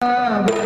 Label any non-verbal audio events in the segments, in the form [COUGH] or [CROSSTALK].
ಪರಿ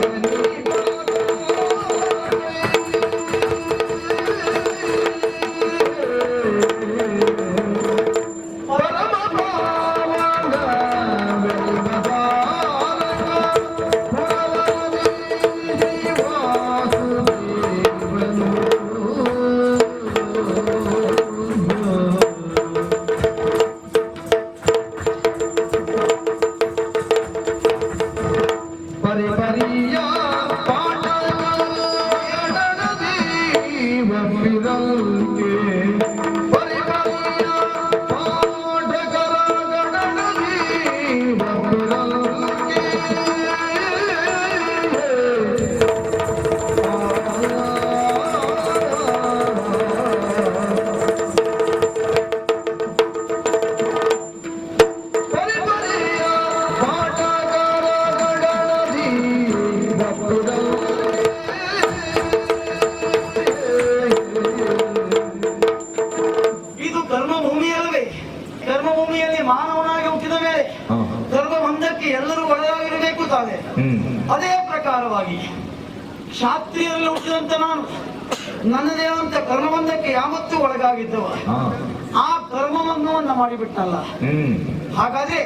ಮಾಡಿಬಿಟ್ಟಲ್ಲ ಹಾಗಾದ್ರೆ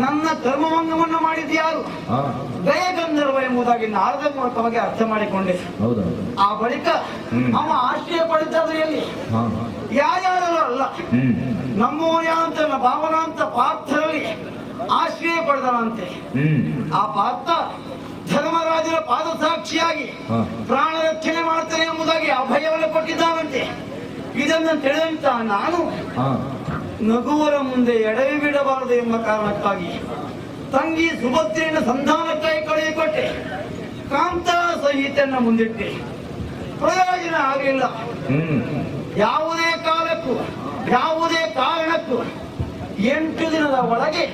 ನನ್ನ ಧರ್ಮವಂಗವನ್ನು ಮಾಡಿದ ಯಾರು? ದಯಗಂಧರ್ವ ಎಂಬುದಾಗಿ ನಾರದ ಮೂಲಕವಾಗಿ ಅರ್ಥ ಮಾಡಿಕೊಂಡೆ. ಹೌದಾ ಆ ಬಳಿಕ. ಅವ ಆಶ್ರಯ ಪಡೆದ ಎಲ್ಲಿ? ಯಾರ್ಯಾರು ಅಲ್ಲ. ನಮ್ಮೂರ್ಯಾಂತ ನಮ್ಮೋಯ ಅಂತ ನನ್ನ ಭಾವನ ಅಂತ ಪಾರ್ಥರಲ್ಲಿ ಆಶ್ರಯ ಪಡೆದನಂತೆ. ಆ ಪಾತ್ರ ಧರ್ಮರಾಜರ ಪಾದ ಸಾಕ್ಷಿಯಾಗಿ ಪ್ರಾಣ ರಕ್ಷಣೆ ಮಾಡ್ತಾರೆ ಎಂಬುದಾಗಿ ಅಭಯವನ್ನು ಕೊಟ್ಟಿದ್ದಾನಂತೆ. ಇದನ್ನು ತಿಳಿದಂತ ನಾನು ನಗುವರ ಮುಂದೆ ಎಡವಿ ಬಿಡಬಾರದು ಎಂಬ ಕಾರಣಕ್ಕಾಗಿ ತಂಗಿ ಸುಭದ್ರೆಯನ್ನು ಸಂಧಾನಕ್ಕಾಗಿ ಕಳುಹಿಕೊಟ್ಟೆ ಕಾಂತ ಸಂಹಿತೆಯನ್ನು ಮುಂದಿಟ್ಟೆ. ಪ್ರಯೋಜನ ಆಗಲಿಲ್ಲ ಯಾವುದೇ ಕಾಲಕ್ಕೂ ಯಾವುದೇ ಕಾರಣಕ್ಕೂ ಎಂಟು ದಿನದ ಒಳಗೆ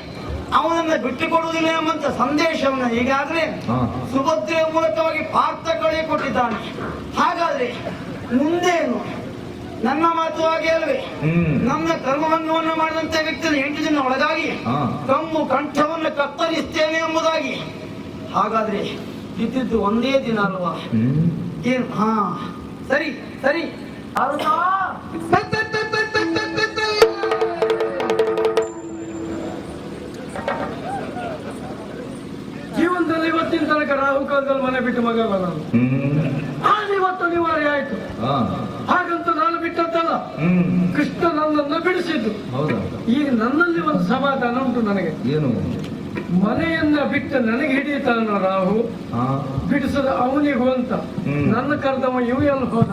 ಅವನನ್ನ ಬಿಟ್ಟುಕೊಡುವುದಿಲ್ಲ ಎಂಬಂತ ಸಂದೇಶವನ್ನು ಈಗಾಗಲೇ ಹಾ. ಸುಭದ್ರೆಯ ಮೂಲಕವಾಗಿ ಪಾರ್ಥ ಕಳೆದುಕೊಟ್ಟಿದ್ದಾನೆ. ಹಾಗಾದ್ರೆ ಮುಂದೇನು? ನನ್ನ ಮಾತು ಹಾಗೆ ಅಲ್ವೇ? ಹ್ಮ್. ನನ್ನ ಕರ್ಮಭಂಗವನ್ನು ಮಾಡಿದಂತ ವ್ಯಕ್ತಿಯನ್ನು ಎಂಟು ದಿನ ಒಳಗಾಗಿ ಹಾ. ಕಮ್ಮು ಕಂಠವನ್ನು ಕತ್ತರಿಸ್ತೇನೆ ಎಂಬುದಾಗಿ. ಹಾಗಾದ್ರೆ ಇದ್ದಿದ್ದು ಒಂದೇ ದಿನ ಅಲ್ವಾ? ಏನು? ಹಾ. ಸರಿ ಸರಿ. ಅರುಣಾ! ಜೀವನದಲ್ಲಿ ಇವತ್ತಿನ ತನಕ ರಾಹುಕಾಲದಲ್ಲಿ ಮನೆ ಬಿಟ್ಟು ಮಗ ನಾನು. ಹ್ಮ್. ಆದ್ರೆ ಇವತ್ತು ಅನಿವಾರ್ಯ ಆಯ್ತು. ನಾನು ಬಿಟ್ಟದ್ದಲ್ಲ ಕೃಷ್ಣ ನನ್ನನ್ನು ಬಿಡಿಸಿದ್ದು. ಹೌದಾ? ಈಗ ನನ್ನಲ್ಲಿ ಒಂದು ಸಮಾಧಾನ ಉಂಟು ನನಗೆ. ಏನು? ಮನೆಯನ್ನ ಬಿಟ್ಟು ನನಗೆ ಹಿಡಿತಾನ ರಾಹು? ಬಿಡಿಸದ ಅವನಿಗೂ ಅಂತ ನನ್ನ ಕರೆದವ ಇವು ಎಲ್ಲಿ ಹೋದ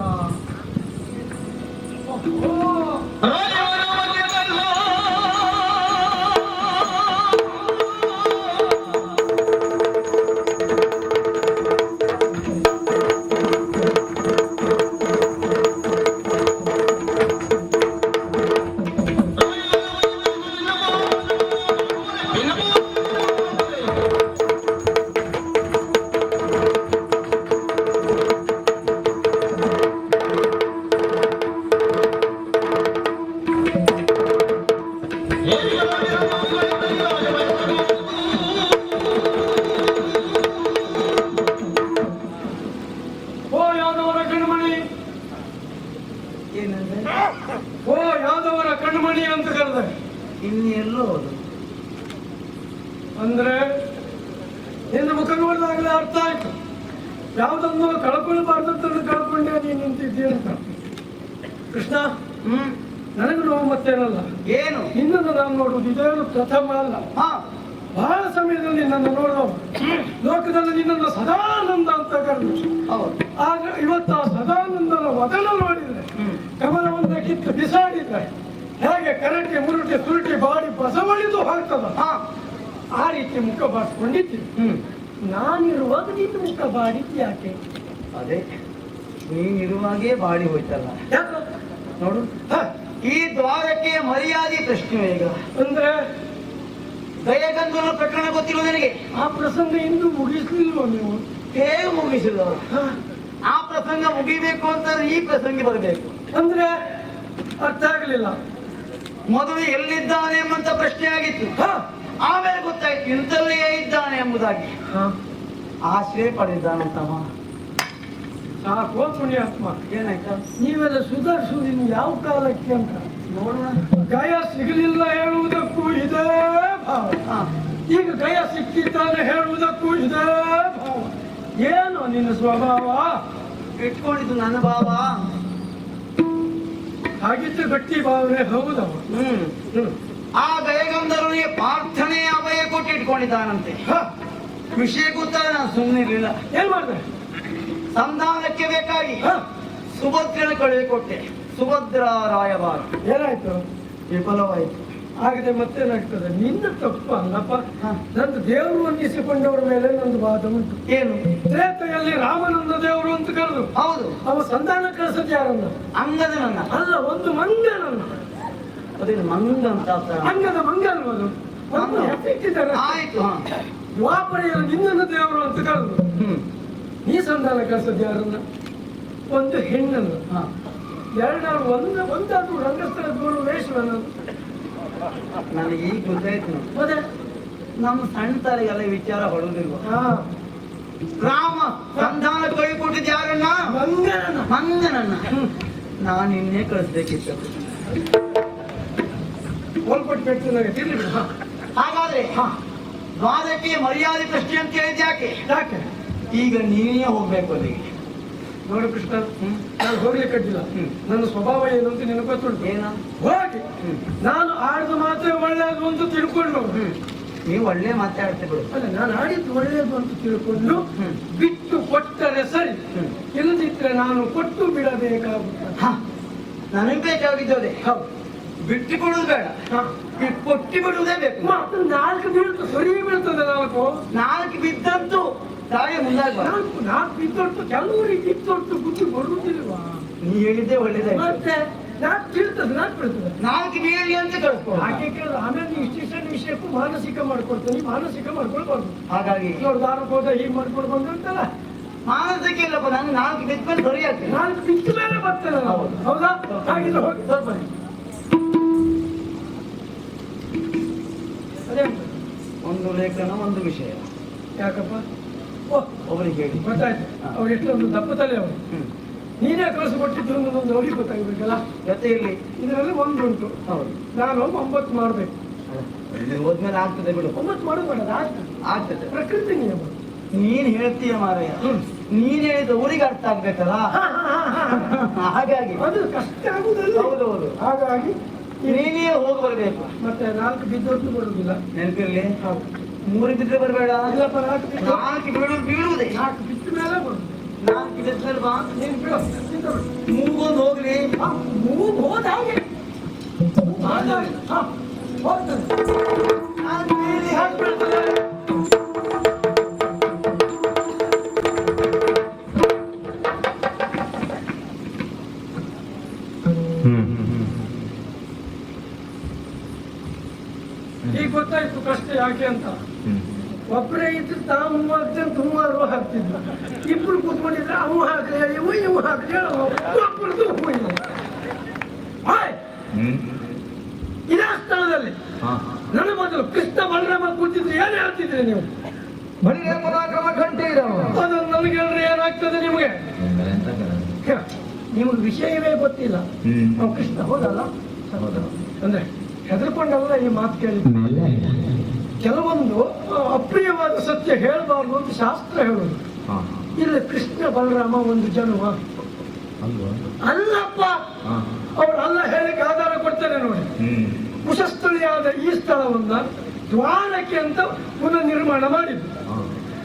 ಸದಾನಂದ ಅಂತ ಕರೆದು ಆಗ ಇವತ್ತು ಆ ಸದಾನಂದನ ವದನ ನೋಡಿದ್ರೆ. ಕಮಲವನ್ನ ಕಿತ್ತು ಬಿಸಾಡಿದ್ರೆ ಹೇಗೆ ಕರಟಿ ಮುರುಟಿ ತುರುಟಿ ಬಾಡಿ ಬಸವಳಿದು ಹೋಗ್ತದ ಹಾ. ಆ ರೀತಿ ಮುಖ ಬಾಡ್ಕೊಂಡಿದ್ದೀನಿ ನಾನಿರುವಾಗ ನೀನು ಮುಖ ಬಾಡಿದ್ದು ಯಾಕೆ? ಅದೇ ನೀನಿರುವಾಗೇ ಬಾಡಿ ಹೋಯ್ತಲ್ಲ. ನೋಡು. ಈ ದ್ವಾರಕ್ಕೆ ಮರ್ಯಾದೆ ಪ್ರಶ್ನೆ ಈಗ. ಅಂದ್ರೆ ದಯಗಂಧನ ಪ್ರಕರಣ ಗೊತ್ತಿಲ್ಲ ನನಗೆ? ಆ ಪ್ರಸಂಗ ಇಂದು ಮುಗಿಸ್ಲಿಲ್ವ ನೀವು? ಹೇಗೆ ಮುಗಿಸಿದ ಹ, ಆ ಪ್ರಸಂಗ ಮುಗಿಬೇಕು ಅಂತಂದ್ರೆ ಈ ಪ್ರಸಂಗ ಬರಬೇಕು. ಅಂದ್ರೆ ಅರ್ಥ ಆಗಲಿಲ್ಲ. ಮೊದಲು ಎಲ್ಲಿದ್ದಾನೆ ಎಂಬಂತ ಪ್ರಶ್ನೆ ಆಗಿತ್ತು. ಹ, ಆಮೇಲೆ ಗೊತ್ತಾಯ್ತು ಇಂತಲ್ಲೇ ಇದ್ದಾನೆ ಎಂಬುದಾಗಿ. ಆಶ್ರಯ ಪಡೆದಿದ್ದಾನಂತಮ್ಮ. ಸಾಕು ಪುಣ್ಯಾತ್ಮ ಏನಾಯ್ತ? ನೀವೆಲ್ಲ ಸುಧಾರಿಸುವುದು ಇನ್ನು ಯಾವ ಕಾಲಕ್ಕೆ ಅಂತ. ಗಯ ಸಿಗಲಿಲ್ಲ ಹೇಳುವುದಕ್ಕೂ ಇದೇ ಭಾವ. ಈಗ ಗಯ ಸಿಕ್ಕಿದ್ದಾನೆ ಹೇಳುವುದಕ್ಕೂ ಇದೇ ಭಾವ. ಏನು ನಿನ್ನ ಸ್ವಭಾವ? ಇಟ್ಕೊಂಡಿದ್ದು ನನ್ನ ಭಾವ. ಹಾಗಿದ್ದು ಗಟ್ಟಿ ಭಾವನೆ ಹೌದವ? ಹ್ಮ್. ಆ ಗಯಗಂಧರ್ವನಿಗೆ ಪ್ರಾರ್ಥನೆ ಅಭಯ ಕೊಟ್ಟು ಇಟ್ಕೊಂಡಿದ್ದಾನಂತೆ. ವಿಷಯ ಗೊತ್ತಾಗ ನಾನು ಸುಮ್ಮನಿರ್ಲಿಲ್ಲ ಏನ್ ಮಾಡ್ದೆ? ಸಂಧಾನಕ್ಕೆ ಬೇಕಾಗಿ ಸುಭದ್ರನ ಕಳುವೆ ಕೊಟ್ಟೆ ಸುಭದ್ರ ರಾಯಭಾರ ಏನಾಯ್ತು? ವಿಫಲವಾಯಿತು. ಆಗದೆ ಮತ್ತೇನಾಗ್ತದೆ? ನಿನ್ನ ತಪ್ಪು ಅಲ್ಲಪ್ಪ. ನಂದು ದೇವರು ಅನ್ನಿಸಿಕೊಂಡವರ ಮೇಲೆ ನಂದು ವಾದ ಉಂಟು. ಏನು? ತ್ರೇತೆಯಲ್ಲಿ ರಾಮನಂದ ದೇವರು ಅಂತ ಕರೆದು. ಹೌದು. ಅವ ಸಂಧಾನ ಕಳಿಸದ್ ಯಾರನ್ನ? ಅಂಗದ ನನ್ನ. ಅಲ್ಲ ಒಂದು ಮಂಗನನ್ನ. ಅದೇನು ಮಂಗ ಅಂತ. ಅಂಗದ ಮಂಗ? ಅಲ್ವದು ಆಯ್ತು ದ್ವಾಪರೆಯಲ್ಲಿ ನಿನ್ನನ್ನು ದೇವರು ಅಂತ ಕರೆದು. ಹ್ಮ್. ನೀ ಸಂಧಾನ ಕಳಿಸದ್ ಯಾರನ್ನ? ಒಂದು ಹೆಣ್ಣನ್ನು. ಹಾ ಎರಡಾರು ಒಂದು ಒಂದಾದ್ರು ರಂಗಸ್ಥಳ ದೂರು ವೇಷ ನನಗೆ ಈಗ ಗೊತ್ತಾಯ್ತು. ಅದೇ ನಮ್ಮ ಸಣ್ಣ ತಲೆಗೆಲ್ಲ ವಿಚಾರ ಹೊಡುದಿಲ್ವ ರಾಮ ಸಂಧಾನ ಕೈ ಕೊಟ್ಟಿದ್ದು ಯಾರನ್ನ? ಮಂಗನನ್ನ. ಮಂಗನನ್ನ. ನಾನು ಇನ್ನೇ ಕಳಿಸ್ಬೇಕಿತ್ತು. ಹೋಲ್ಪಟ್ಟು ಬಿಟ್ಟು ನನಗೆ ತಿರ್ಲಿ ಬಿಡು. ಹಾಗಾದ್ರೆ ವಾದಕ್ಕೆ ಮರ್ಯಾದೆ ಪ್ರಶ್ನೆ ಅಂತ ಹೇಳಿದ್ಯಾಕೆ? ಯಾಕೆ? ಈಗ ನೀನೇ ಹೋಗ್ಬೇಕು ಅಲ್ಲಿಗೆ. ನೋಡು ಕೃಷ್ಣ. ನಾನು ಹೋಗ್ಲಿಕ್ಕೆ ಅಡ್ಡಿಲ್ಲ. ನನ್ನ ಸ್ವಭಾವ ಏನು ಅಂತ ನಿನಗೆ ಗೊತ್ತುಂಟು? ಹೋಗಿ. ನಾನು ಆಡಿದ ಮಾತ್ರ ಒಳ್ಳೇದು ಅಂತ ತಿಳ್ಕೊಂಡು ನೀವು ಒಳ್ಳೆ ಮಾತಾಡ್ತೆ ಬಿಡು. ಅಲ್ಲ ನಾನು ಆಡಿದ್ದು ಒಳ್ಳೆಯದು ಅಂತ ತಿಳ್ಕೊಂಡು ಬಿಟ್ಟು ಕೊಟ್ಟರೆ ಸರಿ. ಇಲ್ಲದಿದ್ರೆ ನಾನು ಕೊಟ್ಟು ಬಿಡಬೇಕಾಗುತ್ತೆ? ನನಗೆ ಬೇಕಾಗಿದ್ದದೆ ಹೌದು. ಬಿಟ್ಟು ಕೊಡುದು ಬೇಡ. ಕೊಟ್ಟಿ ಬಿಡುವುದೇ ಬೇಕು. ನಾಲ್ಕು ಬೀಳ್ತು ಸರಿ ಬೀಳ್ತದೆ ನಾಲ್ಕು. ನಾಲ್ಕು ಬಿದ್ದಂತೂ ತಾವೇ ಮುಂದಾಗ್ಬಾರ್ದು ನಾಲ್ಕು ಬಿದ್ದೊಟ್ಟು ಕೆಲವರಿಗೆ ಬಿದ್ದೊಟ್ಟು ಬುದ್ಧಿ ಬರುವುದಿಲ್ವಾ ನೀ ಹೇಳಿದ್ದೆ ಒಳ್ಳೇದಾಯ್ತು. ಮತ್ತೆ ನಾಲ್ಕು ತಿಳ್ತದೆ ನಾಲ್ಕು ಬಿಡ್ತದೆ ನಾಲ್ಕು ಬೀಳಲಿ ಅಂತ ಕಳಿಸ್ಕೊ. ಹಾಗೆ ಕೇಳಿದ್ರೆ ಆಮೇಲೆ ನೀವು ವಿಷಯಕ್ಕೂ ಮಾನಸಿಕ ಮಾಡ್ಕೊಡ್ತೀನಿ ಮಾನಸಿಕ ಮಾಡ್ಕೊಳ್ಬಾರ್ದು. ಹಾಗಾಗಿ. ನೋಡಿ ದಾರಕ್ಕೆ ಹೋದ ಹೀಗೆ ಮಾಡ್ಕೊಂಡು ಬಂದಂತಲ್ಲ ಮಾನಸಿಕ ಇಲ್ಲಪ್ಪ ನಾನು ನಾಲ್ಕು ಸರಿ ಆಗ್ತದೆ. ನಾಲ್ಕು ಬಿದ್ದ ಮೇಲೆ ಬರ್ತೇನೆ ನಾವು ಹೌದಾ. ಹಾಗಿದ್ರೆ ಹೋಗಿ ಸರ್ ಬನ್ನಿ. ಅದೇ. ಒಂದು ಲೇಖನ ಒಂದು ವಿಷಯ. ಯಾಕಪ್ಪ? ಹೇಳಿ. ಗೊತ್ತಾಯ್ತು. ಅವ್ರು ಎಷ್ಟೊಂದು ದಪ್ಪ ತಲೆ ಅವರು. ನೀನೇ ಕಳಿಸ್ಕೊಟ್ಟಿದ್ದು ಅನ್ನೋದೊಂದು ಅವ್ರಿಗೆ ಗೊತ್ತಾಗಬೇಕಲ್ಲ? ಜೊತೆಯಲ್ಲಿ ಇದರಲ್ಲಿ ಒಂದು ಉಂಟು. ಹೌದು. ನಾನು ಒಂಬತ್ತು ಮಾಡಬೇಕು. ಹೋದ್ಮೇಲೆ ಆಗ್ತದೆ ಬಿಡು. ಒಂಬತ್ತು ಮಾಡೋದು ಆಗ್ತದೆ. ಆಗ್ತದೆ. ಪ್ರಕೃತಿ ನಿಯಮ. ನೀನ್ ಹೇಳ್ತೀಯ ಮಾರಯ್ಯ. ನೀನ್ ಹೇಳಿದ ಊರಿಗೆ ಅರ್ಥ ಆಗ್ಬೇಕಲ್ಲ. ಹಾಗಾಗಿ. ಅದು ಕಷ್ಟ ಆಗುದಲ್ಲ. ಹೌದೌದು. ಹಾಗಾಗಿ ನೀನೇ ಹೋಗಿ ಬರಬೇಕು. ಮತ್ತೆ ನಾಲ್ಕು ಬಿದ್ದೋದು ಬರುದಿಲ್ಲ. ನೆನಪಿರ್ಲಿ? ಹೌದು. ಮೂರು ಬಿದ್ದರೆ ಬರಬೇಡ. ನಾಲ್ಕು ಬಿದ್ದು ಬೀಳು ಬೀಳುವುದೇ. ನಾಲ್ಕು ಬಿದ್ದ ಮೇಲೆ ನಾಲ್ಕು ಬಿದ್ಮೇಲೆ ಬಾ. ಮೂಗೊಂದು ಹೋಗ್ಲಿ. ಹಾ, ಮೂಗು ಹೋದ ಹಾಗೆ. ಹೋಗ್ತದೆ. ಈಗ ಗೊತ್ತಾಯ್ತು ಕಷ್ಟ ಯಾಕೆ ಅಂತ. ಒಬ್ಬರೇ ಇದ್ರೆ ತಾವು ಹೂವು ಹಾಕ್ತೇನೆ ತುಮ್ಮಾರು ಹಾಕ್ತಿದ್ರು. ಇಬ್ರು ಕೂತ್ಕೊಂಡಿದ್ರೆ ಅವು ಹಾಕಿ ಇವು ಇವು ಹಾಕಿ ಒಬ್ಬರದು ಹೋಗಿಲ್ಲ ಇದೇ ಸ್ಥಳದಲ್ಲಿ. ನನ್ನ ಮೊದಲು ಕೃಷ್ಣ ಬಲರಾಮ ಕೂತಿದ್ರೆ ಏನು ಹೇಳ್ತಿದ್ರಿ ನೀವು? ಬಲರಾಮ ಗಂಟೆ ಅದು ನನಗೆ ಹೇಳಿದ್ರೆ ಏನಾಗ್ತದೆ ನಿಮಗೆ? ಹ, ನಿಮಗೆ ವಿಷಯವೇ ಗೊತ್ತಿಲ್ಲ. ನಾವು ಕೃಷ್ಣ ಹೌದಲ್ಲ? ಅಂದ್ರೆ ಹೆದರ್ಕೊಂಡಲ್ಲ ಈ ಮಾತು ಕೇಳಿ. ಕೆಲವೊಂದು ಅಪ್ರಿಯವಾದ ಸತ್ಯ ಹೇಳಬಾರ್ದು ಅಂತ ಶಾಸ್ತ್ರ ಹೇಳೋದು. ಇಲ್ಲಿ ಕೃಷ್ಣ ಬಲರಾಮ ಒಂದು ಜನ್ಮ ಅಲ್ಲಪ್ಪ! ಅವ್ರು ಅಲ್ಲ ಹೇಳಕ್ಕೆ ಆಧಾರ ಕೊಡ್ತಾರೆ ನೋಡಿ. ಕುಶಸ್ಥಳಿಯಾದ ಈ ಸ್ಥಳವನ್ನ ದ್ವಾರಕೆ ಅಂತ ಪುನಃ ನಿರ್ಮಾಣ ಮಾಡಿದ್ರು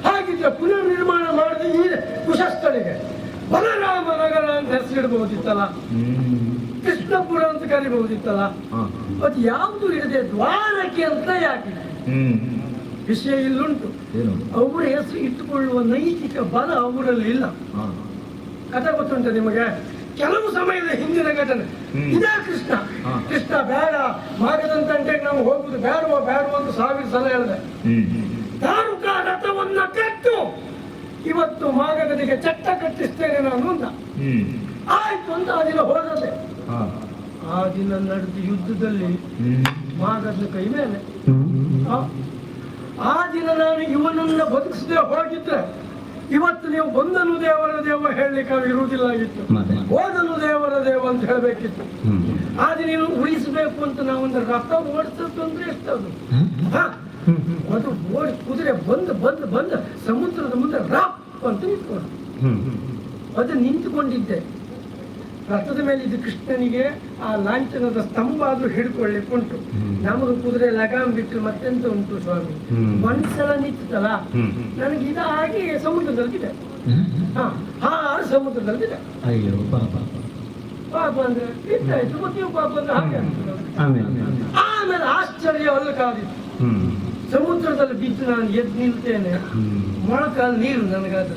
ಹಾಗಿದ್ರೆ ಪುನಃ ನಿರ್ಮಾಣ ಮಾಡಿದ ಈ ಕುಶಸ್ಥಳಿಗೆ ಬಲರಾಮ ನಗರ ಅಂತ ಹೆಸರಿಡಬಹುದಿತ್ತಲ್ಲ? ಕೃಷ್ಣಪುರ ಅಂತ ಕರಿಬಹುದಿತ್ತಲ್ಲ? ಅದು ಯಾವುದು ಇರದೆ ದ್ವಾರಕೆ ಅಂತ ಯಾಕೆ ವಿಷಯ ಇಲ್ಲುಂಟು. ಅವರ ಹೆಸರು ಇಟ್ಟುಕೊಳ್ಳುವ ನೈತಿಕ ಬಲ ಅವರಲ್ಲಿ ಇಲ್ಲ. ಕಥೆ ಗೊತ್ತುಂಟು ನಿಮಗೆ? ಕೆಲವು ಸಮಯದ ಹಿಂದಿನ ಘಟನೆ. ಇದೇ ಕೃಷ್ಣ. ಕೃಷ್ಣ ಬೇಡ. ಮಾಗದಂತಂಟೆಗೆ ನಾವು ಹೋಗುದು ಬೇಡವೋ ಬೇಡವೋ ಅಂತ ಸಾವಿರ ಸಲ ಹೇಳಿದೆ. ದಾರುಕ ರಥವನ್ನ ಕಟ್ಟು. ಇವತ್ತು ಮಾಗದಿಗೆ ಚಟ್ಟ ಕಟ್ಟಿಸ್ತೇನೆ ನಾನು ಅಂತ ಆಯ್ತು ಅಂತ ಆ ದಿನ ಹೋದದೆ ಆ ದಿನ ನಡೆದ ಯುದ್ಧದಲ್ಲಿ ಮಾಗದ ಕೈ ಮೇಲೆ. ಆ- ದಿನ ನಾನು ಇವನನ್ನ ಬದುಕಿಸದೆ ಹೋಗಿದ್ರೆ ಇವತ್ತು ನೀವು ಬಂದನು ದೇವರ ದೇವ ಹೇಳಲಿಕ್ಕೆ ಇರುವುದಿಲ್ಲ ಆಗಿತ್ತು. ಓದನು ಹೋದನು ದೇವರ ದೇವ ಅಂತ ಹೇಳಬೇಕಿತ್ತು. ಆದ್ರೆ ನೀನು ಉಳಿಸಬೇಕು ಅಂತ ನಾವೊಂದು ರಥ ಓಡಿಸೋದು ಅಂದ್ರೆ ಎಷ್ಟದು? ಅದು? ಓಡಿ ಕುದುರೆ ಬಂದು ಬಂದು ಬಂದು ಸಮುದ್ರದ ಮುಂದೆ ರಾಪ್ ಅಂತ ನಿಂತ್ಕೊಂಡು. ಅದು ನಿಂತುಕೊಂಡಿದ್ದೆ. ರಥದ ಮೇಲೆ ಇದು ಕೃಷ್ಣನಿಗೆ ಆ ಲಾಂಛನದ ಸ್ತಂಭ ಆದ್ರೂ ಹಿಡ್ಕೊಳ್ಳಿಕ್ಕೆ ಉಂಟು. ನಮಗೆ ಕುದುರೆ ಲಗಾಮ್ ಬಿಟ್ಟು ಮತ್ತೆಂತ ಉಂಟು ಸ್ವಾಮಿ. ಒಂದ್ಸಲ ನಿಂತಲ್ಲ ನನಗೆ ನನಗೆ ಇದಾಗಿ ಸಮುದ್ರದಲ್ಲಿದೆ? ಹಾ ಹಾ ಸಮುದ್ರದಲ್ಲಿದೆ. ಅಯ್ಯೋ ಪಾಪ ಪಾಪ. ಅಂದ್ರೆ ಇದ್ದಾಯ್ತು ಮತ್ತೆ ಪಾಪ ಅಂದ್ರೆ ಹಾಗೆ. ಆಮೇಲೆ ಆಶ್ಚರ್ಯ ಅಲ್ಲ ಕಾದಿತ್ತು. ಸಮುದ್ರದಲ್ಲಿ ಬಿದ್ದು ನಾನು ಎದ್ದು ನಿಲ್ತೇನೆ. ಮೊಳಕಾಲ ನೀರು ನನಗಾದ.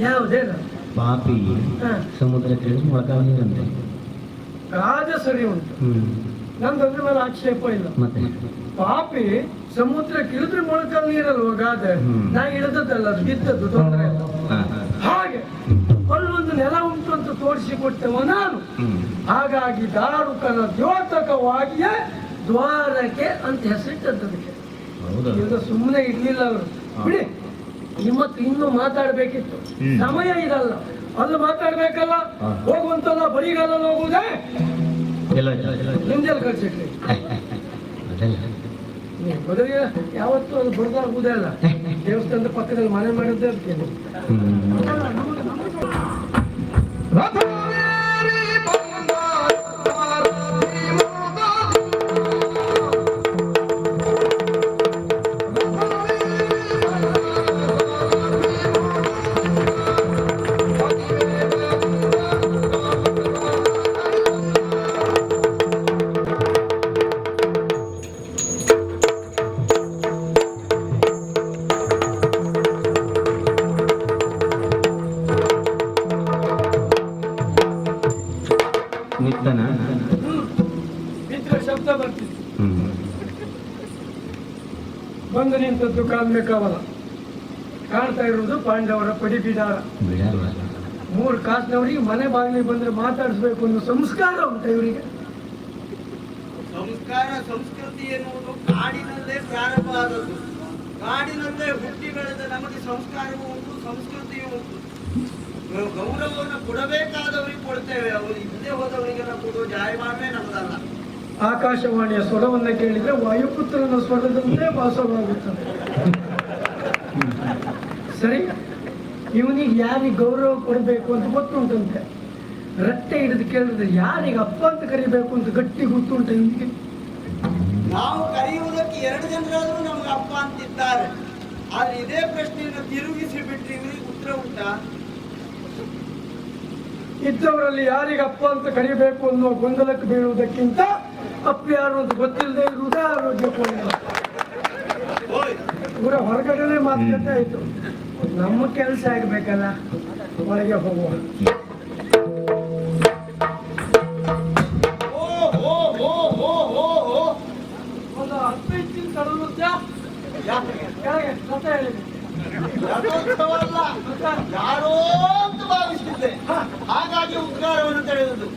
ಯಾವುದೇನ ಪಾಪಿ ಹಾ. ಸಮುದ್ರ ಕೇಳಿದ್ರೆ ಮೊಳಕಾಲ ನೀರಂತೆ ರಾಜ ಸರಿ ಉಂಟು. ಹ್ಮ್. ನಂದಂದ್ರೆ ಮೇಲೆ ಆಕ್ಷೇಪ ಇಲ್ಲ. ಮತ್ತೆ? ಪಾಪಿ ಸಮುದ್ರ ಇಳಿದ್ರೆ ಮೊಳಕಲ್ ನೀರಲ್ವ ಗಾದೆ ಹ್ಮ್. ನಾ ಇಳಿದದ್ದಲ್ಲ ಅದು ಬಿದ್ದದ್ದು ತೊಂದರೆ ಇಲ್ಲ. ಹಾ. ಹಾಗೆ ಅಲ್ಲೊಂದು ನೆಲ ಉಂಟು ಅಂತ ತೋರಿಸಿಕೊಟ್ಟೆವ ನಾನು. ಹ್ಮ್. ಹಾಗಾಗಿ ದಾರುಕನ ದ್ಯೋತಕವಾಗಿಯೇ ದ್ವಾರಕೆ ಅಂತ ಹೆಸರಿಟ್ಟದ್ದಕ್ಕೆ ಹೌದಾ? ಈಗ ಸುಮ್ಮನೆ ಇರಲಿಲ್ಲ ಅವರು. ಬಿಡಿ. ನಿಮ್ಮತ್ತು ಇನ್ನು ಮಾತಾಡ್ಬೇಕಿತ್ತು. ಸಮಯ ಇದಲ್ಲ. ಅಲ್ಲಿ ಮಾತಾಡ್ಬೇಕಲ್ಲ. ಹೋಗುವಂತಲ್ಲ ಬರಿಗಾಲಲ್ಲಿ ಯಾವತ್ತು ಹಿಂದೆಲ್ಲಿ ಕಳ್ಸಿಟ್ರಿ. ಯಾವತ್ತೂ ಅದು ಬರ್ದಾಗುವುದೇ ಅಲ್ಲ. ದೇವಸ್ಥಾನದ ಪಕ್ಕದಲ್ಲಿ ಮನೆ ಮಾಡಿದ್ದೇ ನಿಂತದ್ದು ಕಾಲ್ಮೆ ಕಾಣ್ತಾ ಇರುವುದು ಪಾಂಡವರ ಪಡಿ ಬಿಡಾರ ಮೂರು ಕಾಸಿನವರಿಗೆ ಮನೆ ಬಾಗಿಲಿಗೆ ಬಂದ್ರೆ ಮಾತಾಡಿಸ್ಬೇಕು ಅನ್ನೋ ಸಂಸ್ಕಾರ ಉಂಟು ಇವರಿಗೆ. ಸಂಸ್ಕಾರ, ಸಂಸ್ಕೃತಿ ಎನ್ನುವುದು ಕಾಡಿನಲ್ಲೇ ಪ್ರಾರಂಭ ಆದದ್ದು. ಕಾಡಿನಲ್ಲೇ ಹುಟ್ಟಿ ಬೆಳೆದ ನಮಗೆ ಸಂಸ್ಕಾರವೂ ಉಂಟು, ಸಂಸ್ಕೃತಿಯೂ ಉಂಟು. ಗೌರವವನ್ನು ಕೊಡಬೇಕಾದವರಿಗೆ ಕೊಡ್ತೇವೆ. ಅವರು ಹಿಂದೆ ಹೋದವರಿಗೆಲ್ಲ ಕೊಡುವ ಜಾಯಮಾನವೇ ನಮ್ಮದಲ್ಲ. ಆಕಾಶವಾಣಿಯ ಸ್ವರವನ್ನ ಕೇಳಿದ್ರೆ ವಾಯುಪುತ್ರನ ಸ್ವರದಂತೆ ಭಾಸವಾಗುತ್ತದೆ. ಸರಿ? ಇವನಿಗೆ ಯಾರಿಗೆ ಗೌರವ ಕೊಡಬೇಕು ಅಂತ ಗೊತ್ತುಂಟಂತೆ. ರಟ್ಟೆ ಹಿಡಿದು ಕೇಳಿದ್ರೆ ಯಾರಿಗೆ ಅಪ್ಪ ಅಂತ ಕರಿಬೇಕು ಅಂತ ಗಟ್ಟಿ ಗೊತ್ತುಂಟ ಇವನಿಗೆ? ನಾವು ಕರೆಯುವುದಕ್ಕೆ ಎರಡು ಜನರಾದರೂ ನಮ್ಗೆ ಅಪ್ಪ ಅಂತಿದ್ದಾರೆ. ಆದ್ರೆ ಇದೇ ಪ್ರಶ್ನೆಯನ್ನು ತಿರುಗಿಸಿ ಬಿಟ್ಟರೆ ಇವರಿಗೆ ಉತ್ತರ ಉಂಟಾ? ಇದ್ದವರಲ್ಲಿ ಯಾರಿಗೆ ಅಪ್ಪ ಅಂತ ಕರಿಬೇಕು ಅನ್ನೋ ಗೊಂದಲಕ್ಕೆ ಬೀಳುವುದಕ್ಕಿಂತ ಅಪ್ಪ ಯಾರು ಅಂತ ಗೊತ್ತಿಲ್ಲದೆ ಹೃದಯ ಆರೋಗ್ಯ ಪೂರ ಹೊರಗಡೆ ಮಾತುಕತೆ ಆಯ್ತು ನಮ್ಮ ಕೆಲಸ ಆಗ್ಬೇಕಲ್ಲ ಒಳಗೆ ಹೋಗುವ. ಓ ಹೋ ಹೋ ಹೋ ಹೋ ಹೋ. ಒಂದು ಹತ್ತು ಇಂಚಿನ ಯಾಕೆ? ಕೆಳಗೆ ಕಥೆ ಹೇಳಿದೆ ಯಾರೋ ಅಂತ ಭಾವಿಸಿದ್ದೆ ಹಾಗಾಗಿ ಉದ್ಗಾರವನ್ನು ತಡೆದದ್ದು